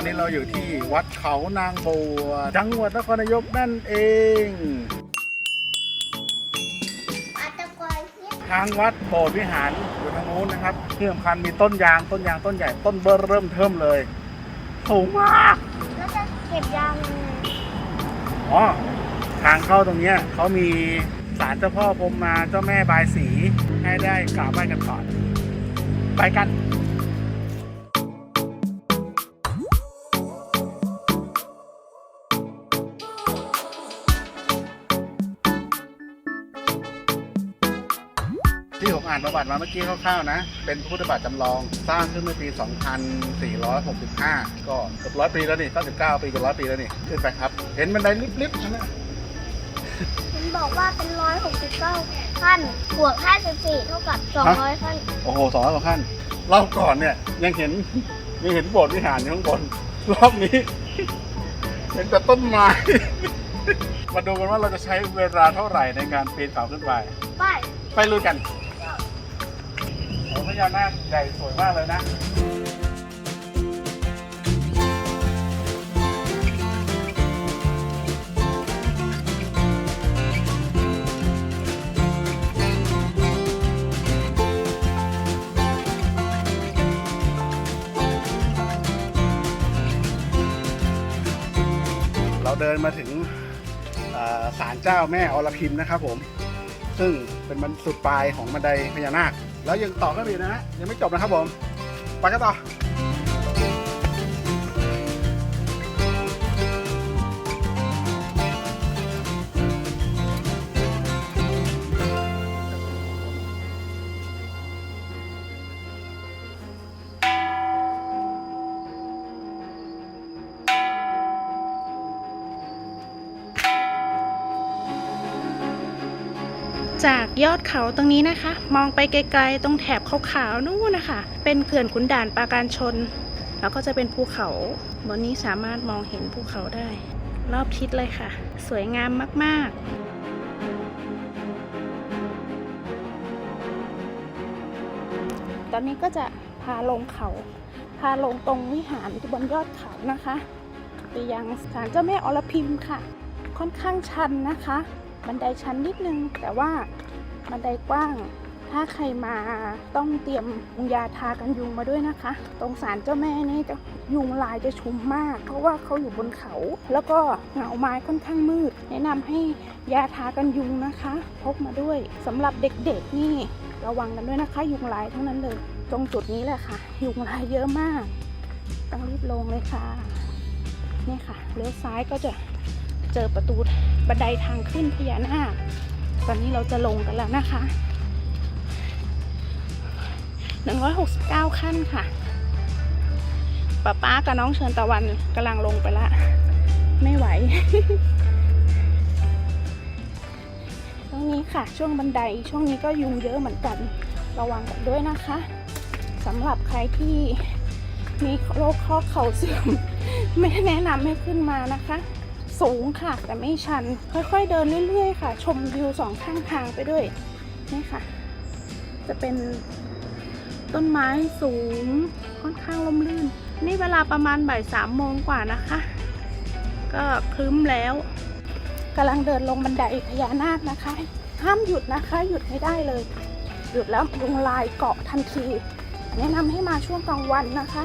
อนนี้เราอยู่ที่วัดเขานางบัวจังหวัดนครนายกนั่นเอง ทางวัดโบสถ์วิหารอยู่ทางนู้นนะครับที่สำคัญมีต้นยางต้นยางต้นใหญ่ต้นเบอร์เริ่มเทิมเลยสูงมากแล้วจะเก็บยางอ๋อทางเข้าตรงเนี้ยเขามีศาลเจ้าพ่อพรมมาเจ้าแม่บายสีให้ได้กราบไหว้กันก่อน ไปกัน ที่ผมอ่านประวัติมาเมื่อกี้คร่าวๆนะ เป็นพระพุทธบาทจำลอง สร้างขึ้นเมื่อปี 2465 ก็เกือบร้อยปีแล้วนี่99ปีเกือบร้อยปีแล้วนี่ขึ้นไปครับ เห็นบันไดลิฟต์ๆใช่ไหมมันบอกว่าเป็นร้อยหกสิบเก้าขั้น บวกห้าสิบสี่เท่ากับสองร้อยขั้น โอ้โหสองร้อยกว่าขั้น รอบก่อนเนี่ยยังเห็นยังเห็นโบสถ์วิหารอยู่ข้างบน รอบนี้ เห็นแต่ต้นไม้ มาดูกันว่าเราจะใช้เวลาเท่าไหร่ในการปีนเขาขึ้นไป ไป ไปลุยกัน โอ้พญานาคใหญ่สวยมากเลยนะเราเดินมาถึงศาลเจ้าแม่อรพิมนะครับผม ซึ่ง เป็นมันสุดปลายของบันไดพญานาค แล้วยังต่อก็มีนะฮะยังไม่จบนะครับผม ไปกันต่อ จากยอดเขาตรงนี้นะคะ มองไปไกลๆ ตรงแถบขาวๆนู่นนะคะ เป็นเขื่อนขุนด่านปราการชน แล้วก็จะเป็นภูเขาบนนี้สามารถมองเห็นภูเขาได้ รอบทิศเลยค่ะ สวยงามมากๆตอนนี้ก็จะพาลงเขา พาลงตรงวิหารที่บนยอดเขานะคะ ไปยังศาลเจ้าแม่อรพิมค่ะ ค่อนข้างชันนะคะ บันไดชั้นนิดนึง แต่ว่าบันไดกว้าง ถ้าใครมาต้องเตรียมยาทากันยุงมาด้วยนะคะ ตรงศาลเจ้าแม่นี่จะยุงลายจะชุมมาก เพราะว่าเขาอยู่บนเขา แล้วก็เหงาไม้ค่อนข้างมืด แนะนำให้ยาทากันยุงนะคะพกมาด้วยสำหรับเด็กๆนี่ระวังกันด้วยนะคะ ยุงลายทั้งนั้นเลย ตรงจุดนี้แหละค่ะ ยุงลายเยอะมาก ต้องรีบลงเลยค่ะนี่ค่ะเลี้ยวซ้ายก็จะ เจอประตูบันไดทางขึ้นพญานาค ตอนนี้เราจะลงกันแล้วนะคะ 169 ขั้นค่ะป้าป้ากับน้องเชิญตะวันกำลังลงไปละ ไม่ไหว ตรงนี้ค่ะ ช่วงบันไดช่วงนี้ก็ยุงเยอะเหมือนกัน ระวังกันด้วยนะคะสำหรับใครที่มีโรคข้อเข่าเสื่อม ไม่แนะนำให้ขึ้นมานะคะ สูงค่ะ แต่ไม่ชัน ค่อยๆเดินเรื่อยๆค่ะ ชมวิวสองข้างทางไปด้วย นี่ค่ะ จะเป็นต้นไม้สูงค่อนข้างร่มรื่น นี่เวลาประมาณบ่ายสามโมงกว่านะคะ ก็ครึ้มแล้วกำลังเดินลงบันไดพญานาคนะคะ ห้ามหยุดนะคะ หยุดไม่ได้เลย หยุดแล้วยุงลายเกาะทันที แนะนำให้มาช่วงกลางวันนะคะ